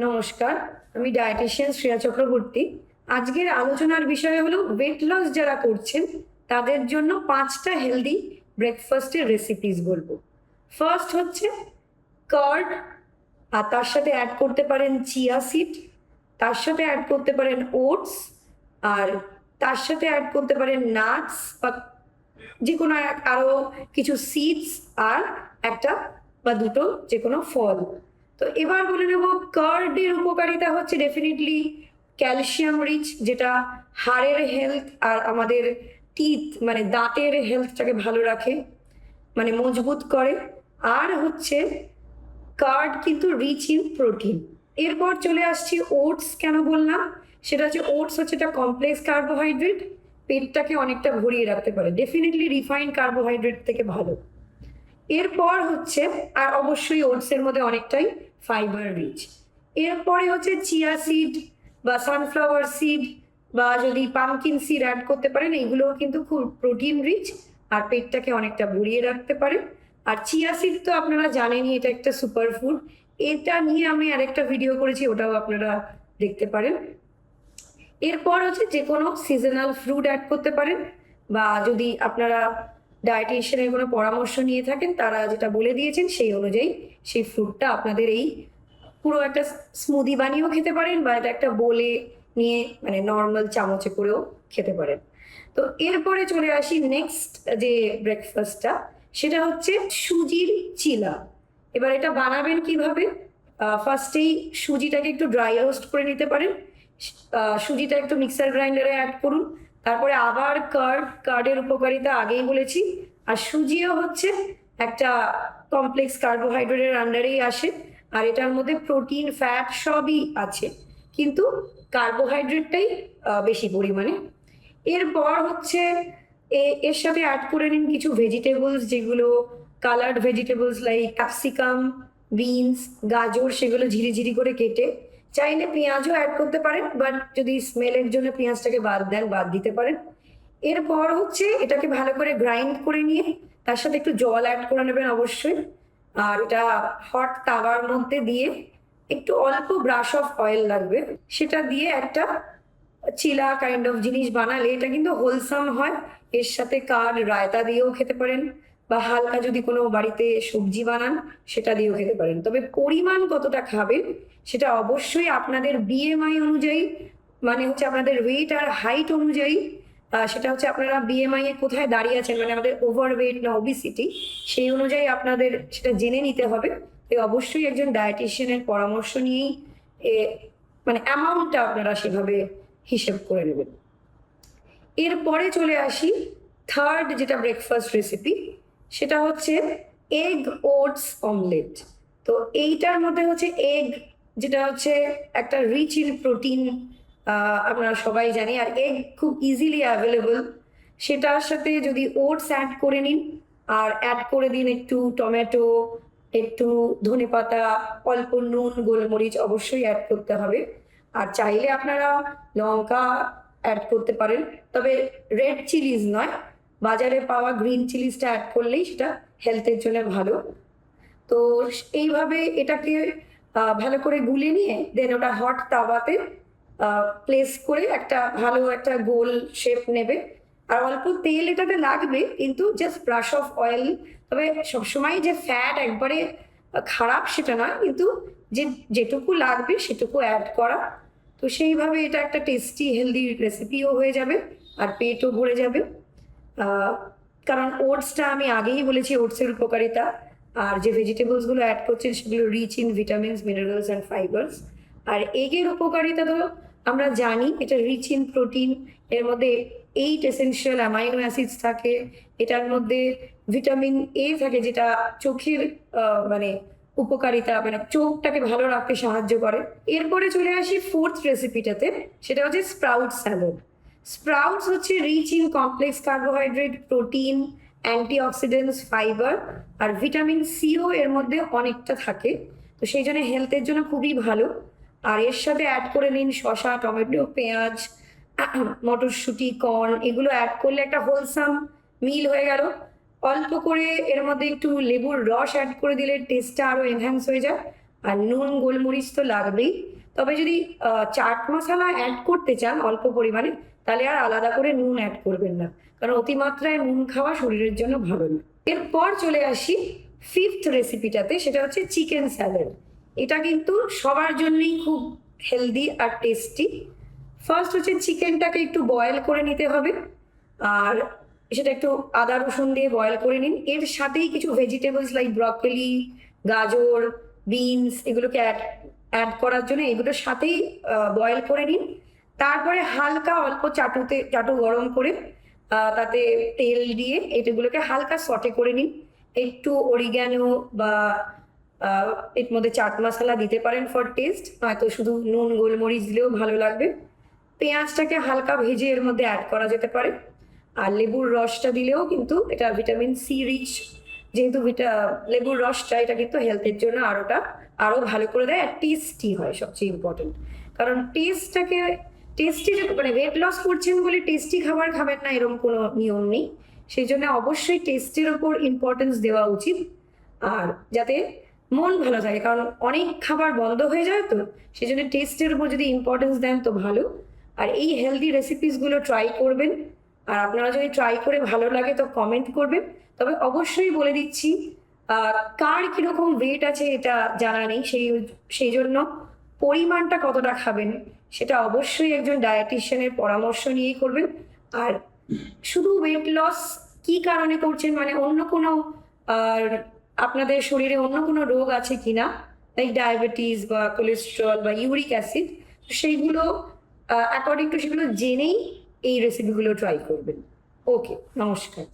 নমস্কার, আমি ডায়েটিশিয়ান শ্রেয়া চক্রবর্তী। আজকের আলোচনার বিষয় হলো ওয়েট লস যারা করছেন, তাদের জন্য পাঁচটা হেলদি ব্রেকফাস্টের রেসিপিস বলব। ফার্স্ট হচ্ছে কার্ড আর তার সাথে অ্যাড করতে পারেন চিয়া সিড তার সাথে অ্যাড করতে পারেন ওটস আর তার সাথে অ্যাড করতে পারেন নাটস বা যে কোনো এক- আরও কিছু সিডস আর একটা বা দুটো যে কোনো ফল। তো এবার বলে নেব কার্ডের উপকারিতা হচ্ছে ডেফিনেটলি ক্যালসিয়াম রিচ যেটা হাড়ের হেলথ আর আমাদের টিথ মানে দাঁতের হেলথটাকে ভালো রাখে মানে মজবুত করে। আর হচ্ছে কার্ড কিন্তু রিচ ইন প্রোটিন এরপর চলে আসছি ওটস কেন বললাম? সেটা হচ্ছে ওটস হচ্ছে একটা কমপ্লেক্স কার্বোহাইড্রেট পেটটাকে অনেকটা ভরিয়ে রাখতে পারে। ডেফিনেটলি রিফাইন্ড কার্বোহাইড্রেট থেকে ভালো। এরপর হচ্ছে, আর অবশ্যই ওটসের মধ্যে অনেকটাই ফাইবার রিচ এরপরে হচ্ছে চিয়া সিড বা সানফ্লাওয়ার সিড বা যদি পামকিন সিড অ্যাড করতে পারেন এগুলোও কিন্তু খুব প্রোটিন রিচ আর পেটটাকে অনেকটা ভরিয়ে রাখতে পারে আর চিয়া সিড তো আপনারা জানেনই, এটা একটা সুপার ফুড এটা নিয়ে আমি আরেকটা ভিডিও করেছি, ওটাও আপনারা দেখতে পারেন। এরপর হচ্ছে যে কোনো সিজনাল ফ্রুট অ্যাড করতে পারেন বা যদি আপনারা ডায়েটিশিয়ানের কোনো পরামর্শ নিয়ে থাকেন, তারা যেটা বলে দিয়েছেন সেই অনুযায়ী সেই ফ্রুটটা আপনাদের এই পুরো একটা স্মুদি বানিয়েও খেতে পারেন বা এটা একটা বলে নিয়ে মানে নর্মাল চামচে করেও খেতে পারেন। তো এরপরে চলে আসি নেক্সট যে ব্রেকফাস্টটা সেটা হচ্ছে সুজির চিলা এবার এটা বানাবেন কীভাবে? ফার্স্টেই সুজিটাকে একটু ড্রাই রোস্ট করে নিতে পারেন। সুজিটা একটু মিক্সার গ্রাইন্ডারে অ্যাড করুন। তারপরে আবার কার্ড কার্ডের উপকারিতা আগেই বলেছি। আর সুজিও হচ্ছে একটা কমপ্লেক্স কার্বোহাইড্রেটের আন্ডারেই আসে। আর এটার মধ্যে প্রোটিন ফ্যাট সবই আছে। কিন্তু কার্বোহাইড্রেটটাই বেশি পরিমাণে। এরপর হচ্ছে এর সাথে অ্যাড করে নিন কিছু ভেজিটেবলস যেগুলো coloured vegetables like capsicum beans গাজর, সেগুলো ঝিরিঝিরি করে কেটে চাইলে পেঁয়াজও অ্যাড করতে পারেন বাট যদি স্মেলের জন্য পেঁয়াজটাকে বাদ দেন, বাদ দিতে পারেন। এরপর হচ্ছে এটাকে ভালো করে গ্রাইন্ড করে নিয়ে তার সাথে একটু জল অ্যাড করে নেবেন অবশ্যই। আর এটা হট তাওয়ার মধ্যে দিয়ে একটু অল্প ব্রাশ অফ অয়েল লাগবে। সেটা দিয়ে একটা চিলা কাইন্ড অফ জিনিস বানালে এটা কিন্তু হোলসাম হয়। এর সাথে কার রায়তা দিয়েও খেতে পারেন। বা হালকা যদি কোনো বাড়িতে সবজি বানান, সেটা দিয়েও খেতে পারেন। তবে পরিমাণ কতটা খাবেন, সেটা অবশ্যই আপনাদের বিএমআই অনুযায়ী মানে হচ্ছে আপনাদের ওয়েট আর হাইট অনুযায়ী সেটা হচ্ছে আপনারা বিএমআই এ কোথায় দাঁড়িয়ে আছেন মানে আমাদের ওভার ওয়েট না ওবিসিটি সেই অনুযায়ী আপনাদের সেটা জেনে নিতে হবে। তাই অবশ্যই একজন ডায়েটিশিয়ানের পরামর্শ নিয়েই মানে অ্যামাউন্টটা আপনারা সেভাবে হিসেব করে নেবেন। এরপরে চলে আসি থার্ড যেটা ব্রেকফাস্ট রেসিপি সেটা হচ্ছে এগ ওটস অমলেট তো এইটার মধ্যে হচ্ছে এগ যেটা হচ্ছে একটা রিচ ইন প্রোটিন আপনারা সবাই জানি, আর এগ খুব ইজিলি অ্যাভেলেবল সেটার সাথে যদি ওটস অ্যাড করে নিন, আর অ্যাড করে দিন একটু টমেটো, একটু ধনেপাতা, অল্প নুন, গোলমরিচ অবশ্যই অ্যাড করতে হবে। আর চাইলে আপনারা লঙ্কা অ্যাড করতে পারেন, তবে রেড চিলিজ নয় বাজারে পাওয়া গ্রিন চিলিসটা অ্যাড করলেই সেটা হেলথের জন্য ভালো। তো এইভাবে এটাকে ভালো করে গুলে নিয়ে দেন ওটা হট তাওয়াতে প্লেস করে একটা ভালো একটা গোল শেপ নেবে। আর অল্প তেল এটাতে লাগবে, কিন্তু জাস্ট ব্রাশ অফ অয়েল তবে সবসময় যে ফ্যাট একবারে খারাপ সেটা নয়, কিন্তু যে, যেটুকু লাগবে সেটুকু অ্যাড করা। তো সেইভাবে এটা একটা টেস্টি হেলদি রেসিপিও হয়ে যাবে, আর পেটও ভরে যাবে। কারণ ওটসটা আমি আগেই বলেছি, ওটসের উপকারিতা। আর যে ভেজিটেবলসগুলো অ্যাড করছেন, সেগুলো rich in vitamins minerals and fibres আর এগের উপকারিতা তো আমরা জানি এটা রিচ ইন প্রোটিন এর মধ্যে এইট এসেনশিয়াল অ্যামাইনো অ্যাসিডস থাকে, এটার মধ্যে ভিটামিন এ থাকে, যেটা চোখের মানে উপকারিতা মানে চোখটাকে ভালো রাখতে সাহায্য করে। এরপরে চলে আসি ফোর্থ রেসিপিটাতে সেটা হচ্ছে স্প্রাউট স্যালাড স্প্রাউটস হচ্ছে rich in complex carbohydrate protein antioxidants fibre R vitamin সিও এর মধ্যে অনেকটা থাকে। তো সেই জন্য হেলথের জন্য খুবই ভালো। আর এর সাথে অ্যাড করে নিন শসা, টমেটো, পেঁয়াজ, মটরশুঁটি কর্ন এগুলো অ্যাড করলে একটা হোলসাম মিল হয়ে গেল। অল্প করে এর মধ্যে একটু লেবুর রস অ্যাড করে দিলে টেস্টটা আরও এনহ্যান্স হয়ে যায়। আর নুন, গোলমরিচ তো লাগবেই। তবে যদি চাট মশলা অ্যাড করতে চান অল্প পরিমাণে তাহলে আর আলাদা করে নুন অ্যাড করবেন না। কারণ অতিমাত্রায় নুন খাওয়া শরীরের জন্য ভালো না। এরপর চলে আসি ফিফথ রেসিপিটাতে সেটা হচ্ছে চিকেন স্যালাড এটা কিন্তু সবার জন্যই খুব হেলদি আর টেস্টি ফার্স্ট হচ্ছে চিকেনটাকে একটু বয়েল করে নিতে হবে। আর সেটা একটু আদা রসুন দিয়ে বয়েল করে নিন। এর সাথেই কিছু ভেজিটেবলস লাইক ব্রকলি গাজর বিনস এগুলোকে অ্যাড অ্যাড করার জন্য এগুলোর সাথেই বয়েল করে নিন। তারপরে হালকা অল্প চাটুতে, চাটু গরম করে তাতে তেল দিয়ে এটাগুলোকে হালকা সটে করে নিন। একটু অরিগ্যানো বা এর মধ্যে চাট মশলা দিতে পারেন ফর টেস্ট হয়তো শুধু নুন, গোলমরিচ দিলেও ভালো লাগবে। পেঁয়াজটাকে হালকা ভেজে এর মধ্যে অ্যাড করা যেতে পারে। আর লেবুর রসটা দিলেও কিন্তু এটা ভিটামিন সি রিচ যেহেতু ভিটা লেবুর রসটা এটা কিন্তু হেলথের জন্য আরোটা, আরও ভালো করে দেয় আর টেস্টি হয় সবচেয়ে ইম্পর্টেন্ট কারণ টেস্টটাকে টেস্টি মানে ওয়েট লস করছেন বলে টেস্টি খাবার খাবেন না এরকম কোনো নিয়ম নেই। সেই জন্য অবশ্যই টেস্টের ওপর ইম্পর্টেন্স দেওয়া উচিত। আর যাতে মন ভালো থাকে, কারণ অনেক খাবার বন্ধ হয়ে যায় তো, সেই জন্য টেস্টের উপর যদি ইম্পর্টেন্স দেন তো ভালো। আর এই হেলদি রেসিপিসগুলো ট্রাই করবেন। আর আপনারা যদি ট্রাই করে ভালো লাগে তো কমেন্ট করবেন। তবে অবশ্যই বলে দিচ্ছি কার কীরকম ওয়েট আছে এটা জানা নেই, সেই সেই জন্য পরিমাণটা কতটা খাবেন, সেটা অবশ্যই একজন ডায়েটিশিয়ানের পরামর্শ নিয়েই করবেন। আর শুধু ওয়েট লস কি কারণে করছেন মানে অন্য কোনো, আর আপনাদের শরীরে অন্য কোনো রোগ আছে কিনা লাইক ডায়াবেটিস বা কোলেস্ট্রল বা ইউরিক অ্যাসিড সেইগুলো অ্যাকর্ডিং টু সেগুলো জেনেই এই রেসিপিগুলো ট্রাই করবেন। ওকে নমস্কার।